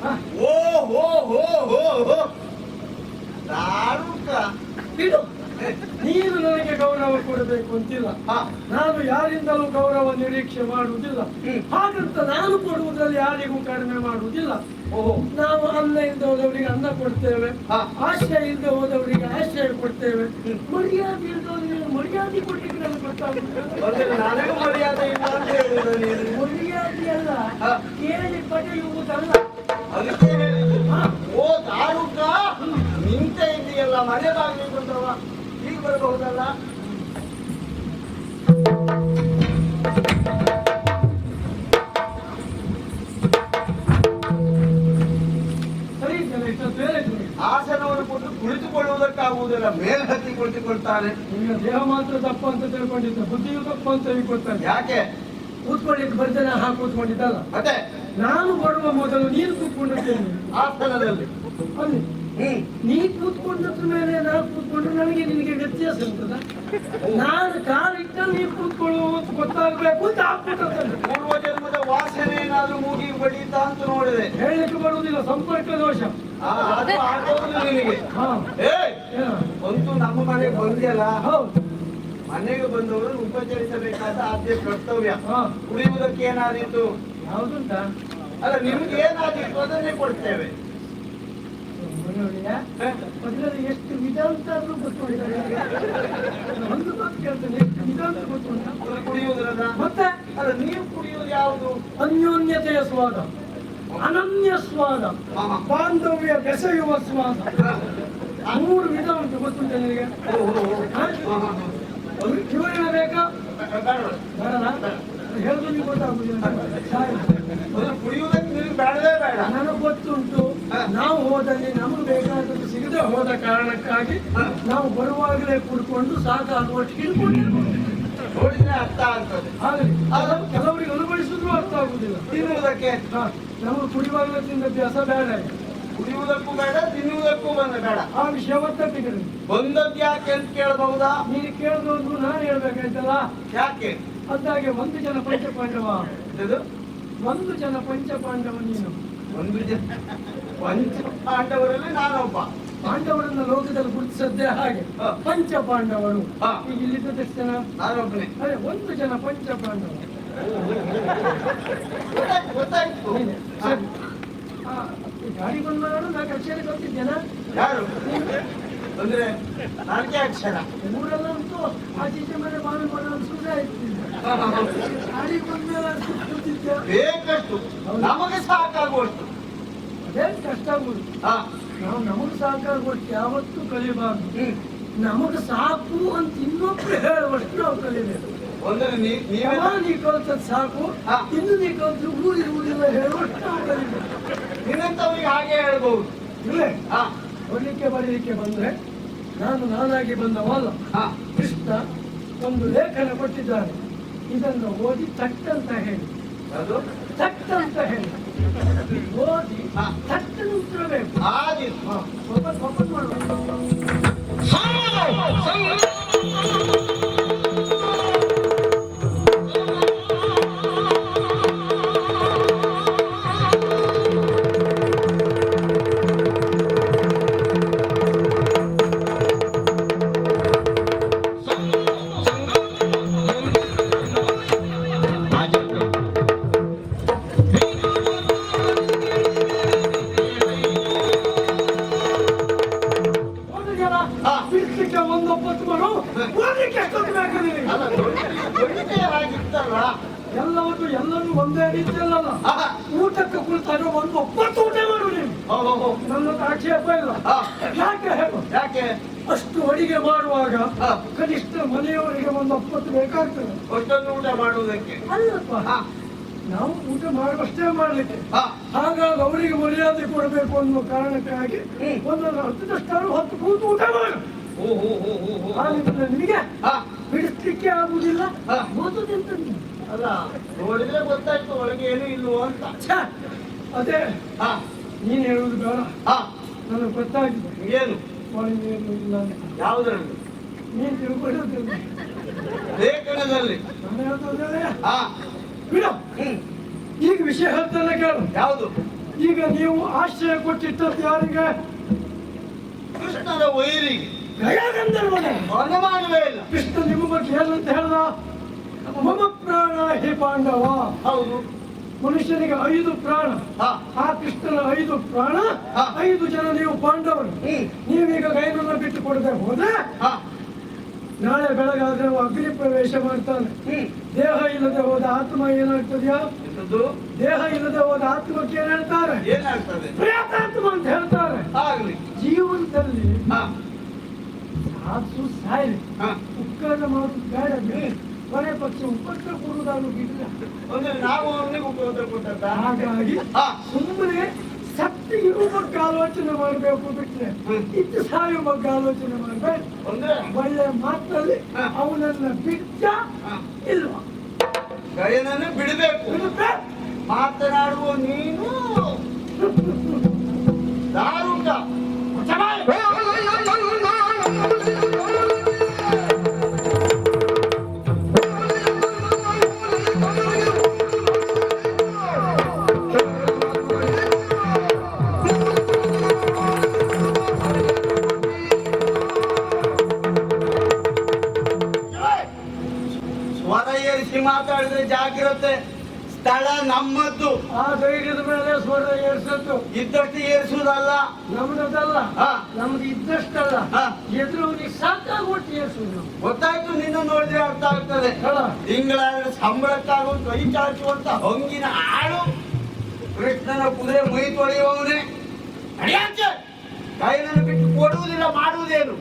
ಓ ಹೋ ಹೋ ಹೋ ಹೋ. ಬಿಡು. ನೀನು ನನಗೆ ಗೌರವ ಕೊಡಬೇಕು ಅಂತಿಲ್ಲ. ನಾನು ಯಾರಿಂದಲೂ ಗೌರವ ನಿರೀಕ್ಷೆ ಮಾಡುವುದಿಲ್ಲ. ಹಾಗಂತ ನಾನು ಕೊಡುವುದರಲ್ಲಿ ಯಾರಿಗೂ ಕಡಿಮೆ ಮಾಡುವುದಿಲ್ಲ. ಓಹೋ. ನಾವು ಅನ್ನ ಇಂದ ಹೋದವರಿಗೆ ಅನ್ನ ಕೊಡ್ತೇವೆ. ಆಶ್ರಯ ಇಂದ ಹೋದವರಿಗೆ ಆಶ್ರಯ ಕೊಡ್ತೇವೆ. ಮರ್ಯಾದೆ ಇಲ್ಲದವರಿಗೆ ಮರ್ಯಾದೆ ಕೊಟ್ಟಿದ್ರೆ ನನಗೆ ಗೊತ್ತಾಗುತ್ತೆ ಮರ್ಯಾದೆ ಮರ್ಯಾದೆ ಅಲ್ಲ. ಕೇಳಿ ಪಡೆಯುವುದಲ್ಲ. ಅದಕ್ಕೆ ಓ ದಾರುಕ. ನಿಂತ ಇದೆಯಲ್ಲ ಮನೆ ಬಾಗಿಲು ಬಂದವ ಈಗ ಬರಬಹುದಲ್ಲ. ಆಸನವನ್ನು ಕೊಟ್ಟು ಕುಳಿತುಕೊಳ್ಳುವುದಕ್ಕಾಗುವುದಿಲ್ಲ ಮೇಲೆ ಹತ್ತಿ ಕುಳಿತುಕೊಳ್ತಾರೆ ನಿಮ್ಮ ದೇಹ ಮಾತ್ರ ತಪ್ಪು ಅಂತ ತಿಳ್ಕೊಂಡಿದ್ದ ಬುದ್ಧಿಯು ತಪ್ಪು ಅಂತ ಈಗ ಗೊತ್ತಾಗ ಯಾಕೆ? ಕೂತ್ಕೊಳ್ಳಿಕ್ಕೆ ಬರ್ತೇನೆ ಹಾ ಕೂತ್ಕೊಂಡಿದ್ದಲ್ಲ. ಮತ್ತೆ? ನಾನು ಬರುವ ಮೊದಲು ನೀರು ಕೂತ್ಕೊಂಡಿದ್ದೇನೆ ಆಸನದಲ್ಲಿ ಅಲ್ಲಿ. ನೀ ಕೂತ್ಕೊಂಡದ್ರ ಮೇಲೆ ನಾನು ಕೂತ್ಕೊಂಡ್ರೆ ನನಗೆ ನಿನಗೆ ವ್ಯತ್ಯಾಸ ಇರ್ತದ ನಾನು ಕಾಲಿಟ್ಟ ನೀ ಕೂತ್ಕೊಳ್ಳುವುದು ಗೊತ್ತಾಗಬೇಕು ಅಂತ ಹಾಕ್ಬಿಟ್ಟದ್ದು ಪೂರ್ವ ಜನ್ಮದ ವಾಸನೆ ಏನಾದ್ರೂ ಮೂಗಿ ಬಡೀತಾ ಅಂತ ನೋಡಿದೆ. ಹೇಳಲಿಕ್ಕೆ ಬರುವುದಿಲ್ಲ ಸಂಪರ್ಕ ದೋಷ. ಅದು ಆಗೋದು ನಿನಗೆ. ಏ ಅಂತೂ ನಮ್ಮ ಮನೆಗೆ ಬಂದಿಲ್ಲ ಹೌದು. ಮನೆಗೆ ಬಂದವರು ಉಪಚರಿಸಬೇಕಾದ ಆದ್ಯ ಕರ್ತವ್ಯ. ಹಾ. ಕುಡಿಯುವುದಕ್ಕೆ ಏನಾದೀತು? ಯಾವುದುಂಟ? ಅಲ್ಲ ನಿಮ್ಗೆ ಏನಾದೀತು ಅದನ್ನೇ ಕೊಡ್ತೇವೆ. ನೋಡಿಯಾ? ಅದ್ರಲ್ಲಿ ಎಷ್ಟು ವಿಧ ಅಂತ ಗೊತ್ತಿದ್ದಾರೆ ಒಂದು ಮಾತು ಕೇಳ್ತೇನೆ ಎಷ್ಟು ವಿಧ ಅಂತ ಗೊತ್ತುಂಟಾ? ಅದು ಕುಡಿಯುವುದಲ್ಲ ಮತ್ತೆ ಅಲ್ಲ ನೀವು ಕುಡಿಯುವುದು ಯಾವುದು? ಅನ್ಯೋನ್ಯತೆಯ ಸ್ವಾದ. ಅನನ್ಯ ಸ್ವಾದ. ಬಾಂಧವ್ಯ ಬೆಸೆಯುವ ಸ್ವಾದ. ಮೂರು ವಿಧ ಉಂಟು ಗೊತ್ತುಂಟು ನಿಮಗೆ. ವಿವರಣೆ ಬೇಕಾ? ಬೇಡಲ್ಲ ಹೇಳುದು ನೀವು ಗೊತ್ತಾಗುದಿಲ್ಲ. ಕುಡಿಯುವುದಕ್ಕೆ ಬೇಡ. ನನಗೆ ಗೊತ್ತುಂಟು. ನಾವು ಹೋದಲ್ಲಿ ನಮಗೆ ಬೇಕಾದದ್ದು ಸಿಗದೆ ಹೋದ ಕಾರಣಕ್ಕಾಗಿ ನಾವು ಬರುವಾಗಲೇ ಕುಡ್ಕೊಂಡು ಸಾಕಾಗುವಷ್ಟು ಹಿಡ್ಕೊಂಡಿರ್ಬೋದು ನೋಡಿದ್ರೆ ಅರ್ಥ ಆಗ್ತದೆ. ಆದರೆ ಅದು ಕೆಲವರಿಗೆ ಅನುಭವಿಸಿದ್ರು ಅರ್ಥ ಆಗುದಿಲ್ಲ ತಿನ್ನುವುದಕ್ಕೆ? ನಮ್ಗೆ ಕುಡಿಯುವಾಗಲೇ ತಿಂದ ಅಭ್ಯಾಸ ಬೇಡ. ಕುಡಿಯುವುದಕ್ಕೂ ಬೇಡ ತಿನ್ನುವುದಕ್ಕೂ ಬಂದ ಬೇಡ. ಆ ವಿಷಯ ಒತ್ತಟ್ಟಿಗಳು ಬಂದದ್ದು ಯಾಕೆ ಅಂತ ಕೇಳಬಹುದಾ? ನೀನು ಕೇಳಬಹುದು ನಾನು ಹೇಳ್ಬೇಕಾಯ್ತಲ್ಲ? ಯಾಕೆ? ಅದಾಗೆ ಒಂದು ಜನ ಪಂಚಪಾಂಡವ ಒಂದು ಜನ ಪಂಚಪಾಂಡವ ನೀನು. ಒಂದು ಜನ. ಪಂಚ ಪಾಂಡವರಲ್ಲಿ ನಾನೊಬ್ಬ. ಪಾಂಡವರನ್ನ ಲೋಕದಲ್ಲಿ ಗುರುತಿಸದ್ದೇ ಹಾಗೆ. ಪಂಚ ಪಾಂಡವರು. ಇಲ್ಲಿದ್ದ ಜನ ನಾನೊಬ್ಬನೇ. ಅದೇ ಒಂದು ಜನ ಪಂಚ ಪಾಂಡವರು. ಗೊತ್ತಾಯ್ತು, ಆ, ಗಾಡಿ ಬಂದವರು ನಾ ಕಚೇರಿ ಗೊತ್ತಿದ್ದೇನ ಯಾರು? ಅಂದ್ರೆ ನಾಲ್ಕೇ ಅಕ್ಷರ. ಊರೆಲ್ಲ ಉಂಟು. ಆಚೀಚೆ ಮೇಲೆ ಬಾವಿ ಮನೆ ಸುಮ್ಮನೆ ಆಯ್ತು ಗಾಡಿ ಬಂದ ಬೇಕಷ್ಟು. ನಮಗೆ ಸಾಕಾಗುವಷ್ಟು. ಅದೇನು ಕಷ್ಟ ಆಗ್ಬೋದು ನಾವು ನಮಗೆ ಸಾಕಾಗುವಷ್ಟು ಯಾವತ್ತೂ ಕಲಿಬಾರ್ದು. ನಮಗೆ ಸಾಕು ಅಂತ ಇನ್ನೊಬ್ರು ಹೇಳುವಷ್ಟು ನಾವು ಕಲಿಬೇಕು. ನೀ- ಕಲ್ತದ್ ಸಾಕು. ಇನ್ನು ನೀ ಕಲ್ತು ಊರಿ ಊರಿಲ್ಲ ಹೇಳುವಷ್ಟು ನಾವು ಕಲಿಬೇಕು. ನಿನ್ನಂತವರಿಗೆ ಹಾಗೆ ಹೇಳ್ಬಹುದು ಇಲ್ಲೇ? ಹಾ. ಹೊರಲಿಕ್ಕೆ ಬರೀಲಿಕ್ಕೆ ಬಂದ್ರೆ ನಾನು ನಾನಾಗಿ ಬಂದವಲ್ಲ ಕೃಷ್ಣ ಒಂದು ಲೇಖನ ಕೊಟ್ಟಿದ್ದಾರೆ. ಇದನ್ನು ಓದಿ ತಟ್ಟಂತ ಹೇಳಿ. ಅದು ತಟ್ಟಂತ ಹೇಳಿ. ಓದಿ ಹಾ. ತಟ್ಟನ್ನು ಉತ್ತರಬೇಕು ಹಾಗೆ ಸ್ವಲ್ಪ ಮಾಡಬೇಕು ಅಷ್ಟು ಅಡಿಗೆ ಮಾಡುವಾಗ. ಕನಿಷ್ಠ ಮನೆಯವರಿಗೆ ಒಂದು ಅಪ್ಪತ್ತು ಬೇಕಾಗ್ತದೆ. ಅಷ್ಟೊಂದು ಊಟ ಮಾಡುವುದಕ್ಕೆ. ಅಲ್ಲಪ್ಪ. ಹಾ. ನಾವು ಊಟ ಮಾಡುವಷ್ಟೇ ಮಾಡಲಿಕ್ಕೆ. ಹಾಗಾಗಿ ಅವರಿಗೆ ಮರ್ಯಾದೆ ಕೊಡಬೇಕು ಅನ್ನೋ ಕಾರಣಕ್ಕಾಗಿ. ಒಂದೊಂದು ಹತ್ತದಷ್ಟಾರು ಹತ್ತು ಕೂತು ಊಟ ಮಾಡು ಹೋ ಹೋ ಹೋ ಹೋ ಹೋ ಹಾಗಿದ್ರೆ ನಿನಗೆ ಹಾ. ಬಿಡಿಸ್ಲಿಕ್ಕೆ ಆಗುದಿಲ್ಲ? ಅಲ್ಲ ನೋಡಿದ್ರೆ ಗೊತ್ತಾಯ್ತು ಒಳಗೆ ಏನು ಇಲ್ವೋ ಅಂತ. ಛೆ, ಅದೇ ನೀನ್ ಹೇಳುದು ಹೇಳುವುದು ಬೇಡ. ನನಗೆ ಗೊತ್ತಾಗಿದೆ. ಏನು? ಏನು ಇಲ್ಲ ಅಂತ. ಯಾವುದರಲ್ಲಿ? ನೀನು ತಿಳ್ಕೊಳ್ಳೋದಿಲ್ಲ ಲೇಖನದಲ್ಲಿ. ನಾನು ಹೇಳ್ತದೆ ಹಾ. ಬಿಡು. ಈಗ ವಿಷಯ ಹೇಳ್ತಾನೆ ಕೇಳು. ಯಾವುದು? ಈಗ ನೀವು ಆಶ್ರಯ ಕೊಟ್ಟಿಟ್ಟದ್ದು ಯಾರಿಗೆ? ಕೃಷ್ಣನ ವೈರಿಗೆ. ಗಯಗಂಧರ್ವನೇ ಅನುಮಾನವೇ ಇಲ್ಲ. ಕೃಷ್ಣ ನಿಮ್ಮ ಬಗ್ಗೆ ಏನಂತ ಹೇಳ್ದ? ಮಮ ಪ್ರಾಣ ಹೇ ಪಾಂಡವ. ಹೌದು. ಮನುಷ್ಯನಿಗೆ ಐದು ಪ್ರಾಣ. ಆ ಕೃಷ್ಣನ ಐದು ಪ್ರಾಣ. ಐದು ಜನ ನೀವು ಪಾಂಡವರು. ನೀವೀಗ ಗೈನನ್ನ ಬಿಟ್ಟು ಕೊಡದೆ ಹೋದ್ರೆ ಹಾ. ನಾಳೆ ಬೆಳಗಾದ್ರೆ ಅಗ್ನಿ ಪ್ರವೇಶ ಮಾಡ್ತಾನೆ ದೇಹ ಇಲ್ಲದೆ ಹೋದ ಆತ್ಮ ಏನಾಗ್ತದ್ಯಾ? ದೇಹ ಇಲ್ಲದೆ ಹೋದ ಆತ್ಮಕ್ಕೆ ಏನ್ ಹೇಳ್ತಾರೆ? ಏನಾಗ್ತದೆ ಪ್ರೇತಾತ್ಮ ಅಂತ ಹೇಳ್ತಾರೆ. ಆಗ್ಲಿ. ಜೀವನದಲ್ಲಿ ಹಾ. ಸಾಧು ಮಾತು ಉಪಕಾರ ಮಾಡೋದು ಬೇಡ. ಬೇಡ. ಕೊನೆ ಪಕ್ಷ ಉಪಕಾರ ಕೊಡುವುದಾದ್ರು ಬಿಡಲಿಲ್ಲ ಅಂದ್ರೆ ನಾವು ಅವನಿಗೆ ಉಪಯೋಗ ಕೊಟ್ಟದ್ದ? ಹಾಗಾಗಿ ಸುಮ್ಮನೆ ಶಕ್ತಿ ಇರುವ ಬಗ್ಗೆ ಆಲೋಚನೆ ಮಾಡಬೇಕು ಬಿಟ್ಟರೆ ಇಷ್ಟು ಇತ್ತು ಸಾಯುವ ಬಗ್ಗೆ ಆಲೋಚನೆ ಮಾಡಬೇಕು. ಅಂದ್ರೆ? ಒಳ್ಳೆ ಮಾತಲ್ಲಿ ಅವನನ್ನ ಬಿಟ್ಟ ಇಲ್ವಾ? ಗಯನನ್ನು ಬಿಡಬೇಕು. ಮಾತನಾಡುವ ನೀನು ದಾರುಂಡ ಸಂಬಳಕ್ಕಾಗುವ ಕೈ ಚಾಚುವಂತ ಹಂಗಿನ ಆಳು ಕೃಷ್ಣನ ಕುದುರೆ ಮೈ ತೊಳೆಯುವವನೇ. ನಡೆಯಾಚೆ! ಕೈನನ್ನು ಬಿಟ್ಟು ಕೊಡುವುದಿಲ್ಲ ಮಾಡುವುದೇನು?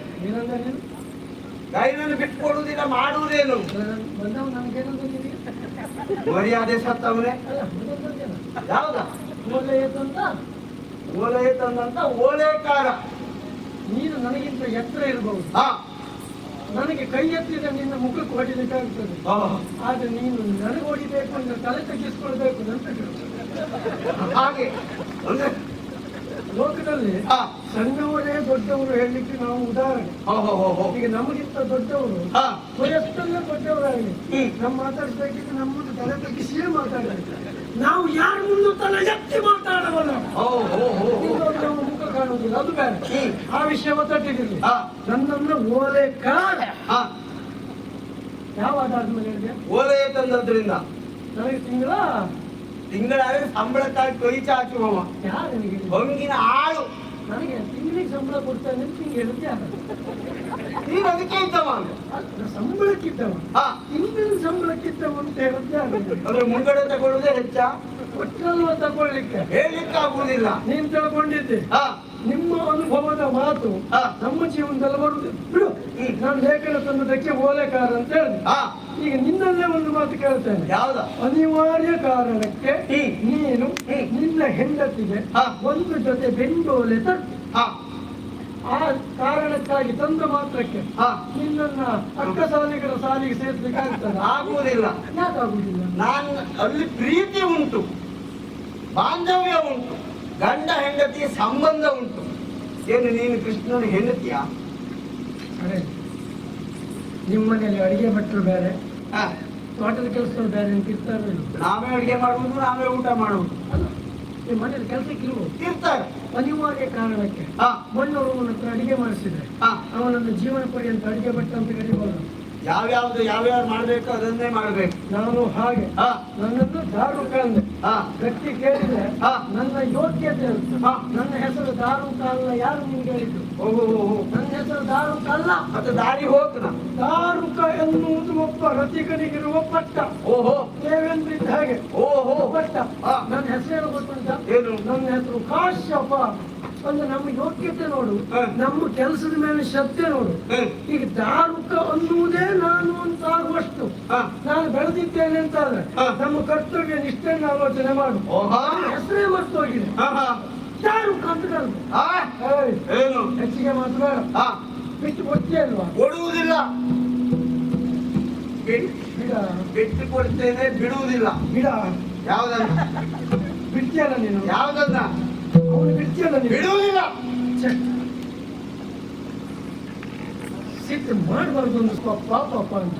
ಕೈನನ್ನು ಬಿಟ್ಟು ಕೊಡುವುದಿಲ್ಲ ಮಾಡುವುದೇನು? ಮರ್ಯಾದೆ ಸತ್ತವನೇ? ಯಾವ್ದ ಓಲೆ ಅಂತ ಓಲೆ ತಂದಂತ ಓಲೆಕಾರ. ನೀನು ನನಗಿಂತ ಎತ್ತರ ಇರಬಹುದು. ಹಾ. ನನಗೆ ಕೈ ಎತ್ತಿದ ನಿನ್ನ ಮುಖಕ್ಕೆ ಹೊಡಿಲಿಕ್ಕಾಗ್ತದೆ. ಆದ್ರೆ ನೀನು ನನಗೆ ಹೊಡಿಬೇಕು ಅಂದ್ರೆ ತಲೆ ತಗ್ಗಿಸ್ಕೊಳ್ಬೇಕು ಅಂತ. ಹಾಗೆ. ಅಂದ್ರೆ? ಲೋಕದಲ್ಲಿ ಸಣ್ಣವರೇ ದೊಡ್ಡವರು ಹೇಳಲಿಕ್ಕೆ ನಾವು ಉದಾಹರಣೆ. ಈಗ ನಮಗಿಂತ ದೊಡ್ಡವರು ವಯಸ್ಸಲ್ಲೇ ದೊಡ್ಡವರಾಗಲಿ. ನಾವು ನಮ್ಮ ಮಾತಾಡ್ಬೇಕಿದ್ರೆ ನಮ್ಮನ್ನು ತಲೆ ತಗ್ಗಿಸಿಯೇ ಮಾತಾಡಬೇಕು. ನಾವು ಯಾರ ಮುಂದೆ ತಲೆ ಎತ್ತಿ ಮಾತಾಡಬಲ್ಲ ಹೋ ಕಾಣುವುದಿಲ್ಲ. ಅದು ಬೇರೆ. ಆ ವಿಷಯ ಒತ್ತಟ್ಟಿದ್ದೀನಿ ಹಾ. ನನ್ನನ್ನು ಓಲೆ ಕಾಡ ಹಾ. ಯಾವ ಆಧಾರದ ಹೇಳಿದೆ? ಓಲೆ ತಂದದ್ರಿಂದ. ನನಗೆ ತಿಂಗಳ? ತಿಂಗಳಾದ್ರೆ ಸಂಬಳಕ್ಕಾಗಿ ಕೈ ಚಾಚುವವ ಯಾರು ಹೊಂಗಿನ ಆಳು. ನನಗೆ ತಿಂಗಳಿಗೆ ಸಂಬಳ ಕೊಡ್ತಾನೆ ಅಂತ ನಿಂಗೆ ಹೇಳಿದ್ದೆ? ನೀನು ಅದಕ್ಕೆ ಇದ್ದವ ಸಂಬಳಕ್ಕಿದ್ದವ. ಹಾ. ತಿಂಗಳ ಸಂಬಳಕ್ಕಿದ್ದವ ಅಂತ ಹೇಳಿದ್ದೆ? ಅಂದ್ರೆ ಮುಂಗಡೆ ತಗೊಳ್ಳುದೇ ಹೆಚ್ಚ? ಒಟ್ಟಲ್ವ ತಗೊಳ್ಳಿಕ್ಕೆ. ಹೇಳಲಿಕ್ಕೆ ಆಗುದಿಲ್ಲ ನೀನ್ ತಗೊಂಡಿದ್ದೆ ಹಾ. ನಿಮ್ಮ ಅನುಭವದ ಮಾತು. ನಮ್ಮ ಜೀವನದಲ್ಲಿ ಬರುದು ಬಿಡು. ನಾನು ಲೇಖನ ತಂದದಕ್ಕೆ ಓಲೆಕಾರ ಅಂತ ಹೇಳಿದೆ. ಈಗ ನಿನ್ನಲ್ಲೇ ಒಂದು ಮಾತು ಕೇಳ್ತೇನೆ. ಯಾವ್ದ? ಅನಿವಾರ್ಯ ಕಾರಣಕ್ಕೆ. ನೀನು. ನಿನ್ನ ಹೆಂಡತಿಗೆ. ಒಂದು ಜೊತೆ ಬೆಂಡೋಲೆ ತಟ್ಟು ಹಾ. ಆ ಕಾರಣಕ್ಕಾಗಿ ತಂದ ಮಾತ್ರಕ್ಕೆ ನಿನ್ನ ನಿನ್ನನ್ನ ಅಕ್ಕ ಸಾಲಿಗರ ಸಾಲಿಗೆ ಸೇರಿಸಬೇಕಾಗ್ತದೆ ಆಗುವುದಿಲ್ಲ. ಯಾಕಾಗುವುದಿಲ್ಲ? ನಾನು ಅಲ್ಲಿ ಪ್ರೀತಿ ಉಂಟು. ಬಾಂಧವ್ಯ ಉಂಟು. ಗಂಡ ಹೆಂಡತಿ ಸಂಬಂಧ ಉಂಟು. ಏನು ನೀನು ಕೃಷ್ಣನ ಹೆಂಡತಿಯ? ಅರೆ ನಿಮ್ಮ ಮನೆಯಲ್ಲಿ ಅಡಿಗೆ ಭಟ್ರು ಬೇರೆ ಹಾ ತೋಟದ ಕೆಲಸಗಳು ಬೇರೆ ಅಂತ ಇರ್ತಾರೆ ನಾವೇ ಅಡಿಗೆ ಮಾಡುವುದು ನಾವೇ ಊಟ ಮಾಡುವುದು. ಅಲ್ಲ ನಿಮ್ಮ ಮನೇಲಿ ಕೆಲಸಕ್ಕೆ ಇರುವುದು ಇರ್ತಾರೆ. ಅನಿವಾರ್ಯ ಕಾರಣಕ್ಕೆ ಮಣ್ಣು ಹತ್ರ ಅಡಿಗೆ ಮಾಡಿಸಿದ್ರೆ ಅವನನ್ನು ಜೀವನ ಪರ್ಯಂತ ಅಡಿಗೆ ಭಟ್ಟ ಅಂತ ಕರಿಬಹುದು ಯಾವ್ಯಾವ್ದು ಯಾವ್ಯಾವ್ದು ಮಾಡ್ಬೇಕು ಅದನ್ನೇ ಮಾಡ್ಬೇಕು. ನಾನು ಹಾಗೆ. ನನ್ನನ್ನು ದಾರುಕ ಅಂದೆ ವ್ಯಕ್ತಿ ಕೇಳಿದ್ರೆ. ನನ್ನ ಯೋಗ್ಯತೆ ಅಂತ. ನನ್ನ ಹೆಸರು ದಾರುಕ ಅಲ್ಲ ಯಾರು ನಿಮ್ಗೆ ಹೇಳಿದ್ರು ನನ್ನ ಹೆಸರು ದಾರುಕ ಅಲ್ಲ ಮತ್ತೆ ದಾರಿ ಹೋಗ್ತದ ದಾರುಕ ಎನ್ನುವುದು ಒಬ್ಬ ರಸಿಕನಿಗಿರುವ ಪಟ್ಟ. ಓಹೋ. ದೇವೇಂದ್ರಿದ್ದ ಹಾಗೆ. ಓಹೋ. ಪಟ್ಟ. ಹಾ. ನನ್ನ ಹೆಸರು ಗೊತ್ತುಂಟ? ಏನು? ನನ್ನ ಹೆಸರು ಕಾಶ್ಯಪ ಅಂದ್ರೆ ನಮ್ಮ ಯೋಗ್ಯತೆ ನೋಡು. ನಮ್ಮ ಕೆಲಸದ ಮೇಲೆ ಶ್ರದ್ಧೆ ನೋಡು. ಈಗ ದಾರುಕ ಅನ್ನುವುದೇ ನಾನು ಅಂತ ಆಗುವಷ್ಟು. ನಾನು ಬೆಳೆದಿದ್ದೇನೆ ಅಂತ ಆದ್ರೆ ನಮ್ಮ ಕರ್ತವ್ಯ ನಿಷ್ಠೆಯನ್ನು ಆಲೋಚನೆ ಮಾಡು. ಹೆಸರೇ ಮರ್ತೋಗಿದೆ ದಾರುಕ ಅಂತ ಕರೆದು. ಹೆಚ್ಚಿಗೆ ಮಾತ್ರ ಬಿಟ್ಟು ಕೊಡ್ತೇ ಅಲ್ವಾ? ಕೊಡುವುದಿಲ್ಲ. ಬಿಟ್ಟು ಕೊಡ್ತೇನೆ ಬಿಡುವುದಿಲ್ಲ. ಬಿಡ. ಯಾವ್ದನ್ನ? ಬಿಡ್ತೀಯಲ್ಲ ನೀನು? ಯಾವ್ದನ್ನ? ಅವನು ಬಿಡ್ತೀಯಲ್ಲ ನೀನು ಬಿಡುವುದಿಲ್ಲ. ಸಿಟ್ಟು ಮಾಡಬಾರ್ದು ಒಂದು ಪಾಪ ಪಾಪ ಅಂತ.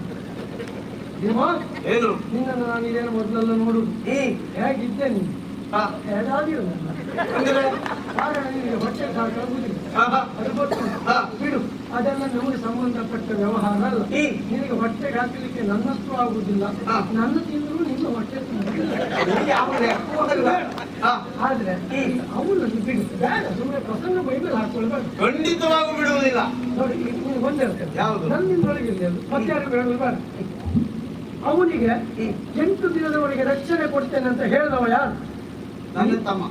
ಏನು? ನಿನ್ನನ್ನು ನಾನು ಇದೇನು ಮೊದಲೆಲ್ಲ ನೋಡು. ಹೇಗಿದ್ದೆ ನೀನು? ಹೇಗಾಗಿಲ್ಲ ಅಂದ್ರೆ ಹೊಟ್ಟೆ ಅದು ಗೊತ್ತು. ಬಿಡು. ಅದೆಲ್ಲ ನಮಗೆ ಸಂಬಂಧಪಟ್ಟ ವ್ಯವಹಾರ ಅಲ್ಲ. ನಿನಗೆ ಹೊಟ್ಟೆಗೆ ಹಾಕಲಿಕ್ಕೆ ನನ್ನಷ್ಟು ಆಗುದಿಲ್ಲ. ಹಾ. ನನ್ನ ತಿಂದ್ರು ನಿಮ್ಮ ಹೊಟ್ಟೆ ಆದ್ರೆ ಅವನು ಬಿಡು. ಬೇಡ. ಸುಮ್ಮನೆ ಪ್ರಸಂಗ ಬೈಬಲ್ ಹಾಕೊಳ್ಬಾರ್ದು ಖಂಡಿತವಾಗೂ ಬಿಡುವುದಿಲ್ಲ. ನೋಡಿ ನೀನು ಯಾವುದು? ಮತ್ತೆ ಯಾರು ಹೇಳಲು ಬೇಡ ಅವನಿಗೆ. ಎಂಟು ದಿನದವರೆಗೆ ರಕ್ಷಣೆ ಕೊಡ್ತೇನೆ ಅಂತ ಹೇಳಿದವ ಯಾರು? ನನ್ನ ತಮ್ಮ.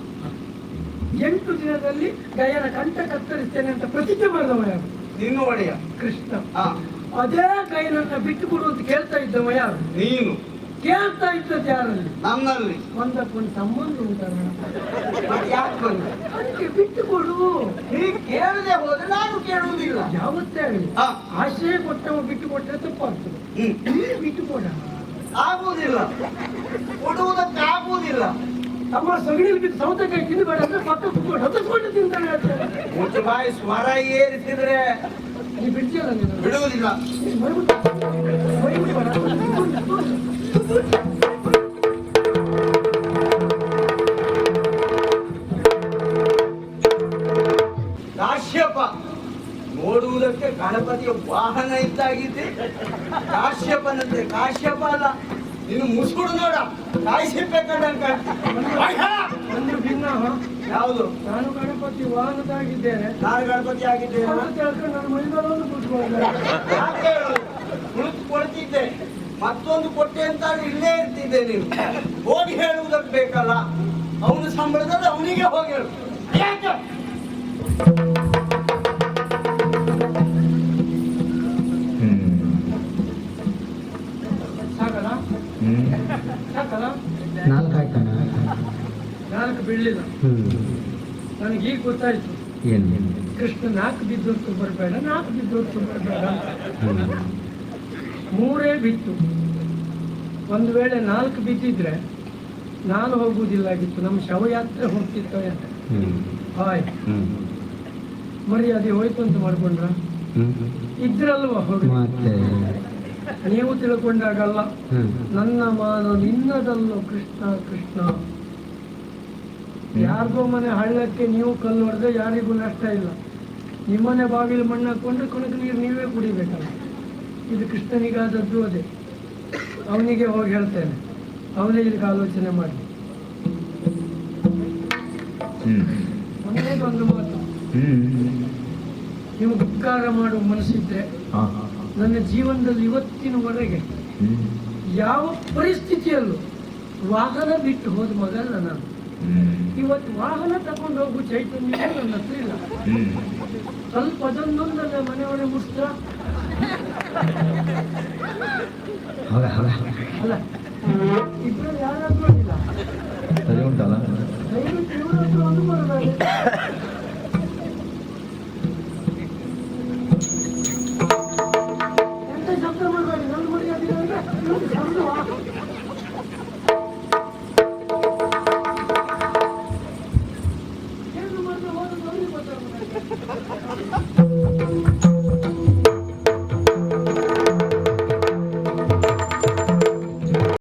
ಎಂಟು ದಿನದಲ್ಲಿ ಗಯನ ಕಂಠ ಕತ್ತರಿಸ್ತೇನೆ ಅಂತ ಪ್ರತಿಜ್ಞೆ ಮಾಡಿದವ ಯಾರು? ನಿನ್ನ ಒಡೆಯ. ಕೃಷ್ಣ. ಅದೇ ಗಯನನ್ನ ಬಿಟ್ಟು ಕೊಡು ಅಂತ ಕೇಳ್ತಾ ಇದ್ದವ ಯಾರು? ನೀನು. ಕೇಳ್ತಾ ಇದ್ದದ್ದು ಯಾರಲ್ಲಿ? ನನ್ನಲ್ಲಿ. ಒಂದಕ್ಕೊಂದು ಸಂಬಂಧ ಉಂಟಲ್ಲ ಯಾಕೆ ಬಂದೆ? ಅದಕ್ಕೆ ಬಿಟ್ಟು ಕೊಡು. ನೀನು ಕೇಳದೆ ಹೋದ್ರೆ ನಾನು ಕೇಳುವುದಿಲ್ಲ. ಯಾವತ್ತೇ ಆಗಲಿ. ಆಶ್ರಯ ಕೊಟ್ಟವ ಬಿಟ್ಟು ಕೊಟ್ಟರೆ ತಪ್ಪಾಗ್ತದೆ ಬಿಟ್ಟು ಕೊಡ. ಆಗುವುದಿಲ್ಲ. ಕೊಡುವುದಕ್ಕಾಗುವುದಿಲ್ಲ ತಮ್ಮ ಸಗಣಿಲಿ ಬಿದ್ದು ಸೌತೆಕಾಯಿ ತಿನ್ನಬೇಡ ಅಂದ್ರೆ ಪಕ್ಕ ಕುತ್ಕೊಂಡು ಹೊತ್ತಿಸ್ಕೊಂಡು ತಿಂತಾನೆ. ಮುಚ್ಚು ಬಾಯಿ ಸ್ವರ ಏರಿಸಿದ್ರೆ ನೀ ಬಿಡ್ತೀಯಲ್ಲ ನೀನು? ಬಿಡುವುದಿಲ್ಲ. ಕಾಶ್ಯಪ ನೋಡುವುದಕ್ಕೆ ಗಣಪತಿಯ ವಾಹನ ಇದ್ದಾಗಿದ್ದೆ ಕಾಶ್ಯಪನಂತೆ ಕಾಶ್ಯಪ ಅಲ್ಲ. ನೀನು ಮುಸ್ಕೊಡು ನೋಡ. ಕಾಯಿ ಸಿಪ್ಪೆ ಹೇಳ. ಒಂದು ಭಿನ್ನ ಯಾವುದು? ನಾನು ಗಣಪತಿ ವಾಹನದಾಗಿದ್ದೇನೆ. ನಾನು ಗಣಪತಿ ಆಗಿದ್ದೇನೆ? ತಿಳ್ಕೊಂಡು ನನ್ನ ಮೈಮೇಲೊಂದು ಕೂತ್ಕೊಂಡೆ. ಯಾಕೆ ಹೇಳೋದು? ಕುಳಿತು ಕೊಡ್ತಿದ್ದೆ. ಮತ್ತೊಂದು ಕೊಟ್ಟೆ ಅಂತ ಇಲ್ಲೇ ಇರ್ತಿದ್ದೆ ನೀನು. ಹೋಗಿ ಹೇಳುವುದಕ್ಕೆ ಬೇಕಲ್ಲ. ಅವನು ಸಂಬಳದಲ್ಲಿ ಅವನಿಗೆ ಹೋಗಿ ಹೇಳು. ನಾಲ್ಕು ಆಯ್ತಾನ ನಾಲ್ಕು ಬೀಳಲಿಲ್ಲ ನನಗೆ ಈಗ ಗೊತ್ತಾಯ್ತು. ಏನು? ಕೃಷ್ಣ ನಾಲ್ಕು ಬಿದ್ದೊತ್ತು ಬರಬೇಡ ನಾಲ್ಕು ಬಿದ್ದೊತ್ತು ಬರಬೇಡ. ಮೂರೇ ಬಿತ್ತು. ಒಂದು ವೇಳೆ ನಾಲ್ಕು ಬಿದ್ದಿದ್ರೆ ನಾನು ಹೋಗುವುದಿಲ್ಲಾಗಿತ್ತು ನಮ್ಮ ಶವಯಾತ್ರೆ ಹೋಗ್ತಿತ್ತು ಅಂತ. ಹಾಯ್ ಮರ್ಯಾದೆ ಹೋಯ್ತು ಅಂತ ಮಾಡ್ಕೊಂಡ್ರ? ಇದ್ರಲ್ವ ಹೋಗಿ ನೀವು ತಿಳ್ಕೊಂಡಾಗಲ್ಲ. ನನ್ನ ಮಾನ ನಿನ್ನದಲ್ಲೋ ಕೃಷ್ಣ ಕೃಷ್ಣ. ಯಾರಿಗೋ ಮನೆ ಹಳ್ಳಕ್ಕೆ ನೀವು ಕಲ್ಲು ಹೊಡೆದ್ರೆ ಯಾರಿಗೂ ನಷ್ಟ ಇಲ್ಲ. ನಿಮ್ಮನೆ ಬಾಗಿಲು ಮಣ್ಣು ಹಾಕೊಂಡ್ರೆ ಕೊನೆಗೆ ನೀರು ನೀವೇ ಕುಡಿಬೇಕಲ್ಲ ಇದು ಕೃಷ್ಣನಿಗಾದದ್ದು ಅದೇ. ಅವನಿಗೆ ಹೋಗಿ ಹೇಳ್ತೇನೆ. ಅವನೇ ಇದಕ್ಕೆ ಆಲೋಚನೆ ಮಾಡಿ ಒಂದೇ ಒಂದು ಮಾತು. ನೀವು ಉಪಕಾರ ಮಾಡುವ ಮನಸ್ಸಿದ್ರೆ. ಹಾ. ನನ್ನ ಜೀವನದಲ್ಲಿ ಇವತ್ತಿನವರೆಗೆ ಯಾವ ಪರಿಸ್ಥಿತಿಯಲ್ಲೂ ವಾಹನ ಬಿಟ್ಟು ಹೋದ ಮಗಲ್ಲ ನಾನು ಇವತ್ತು ವಾಹನ ತಗೊಂಡು ಹೋಗು ಚೈತನ್ಯ ನನ್ನ ಹತ್ರ ಇಲ್ಲ. ಸ್ವಲ್ಪ ಅದೊಂದೊಂದು ನನ್ನ ಮನೆಯೊಳಗೆ ಮುಷ್ಟ ಅಲ್ಲ ಇಬ್ಬರಲ್ಲಿ ಯಾರಾದ್ರೂ ಇಲ್ಲ? ದಯವಿಟ್ಟು ಒಂದು ಬರೋದಾದ್ರೆ ಇವ್ರು [LAUGHS] ಶಬ್ದವಾ?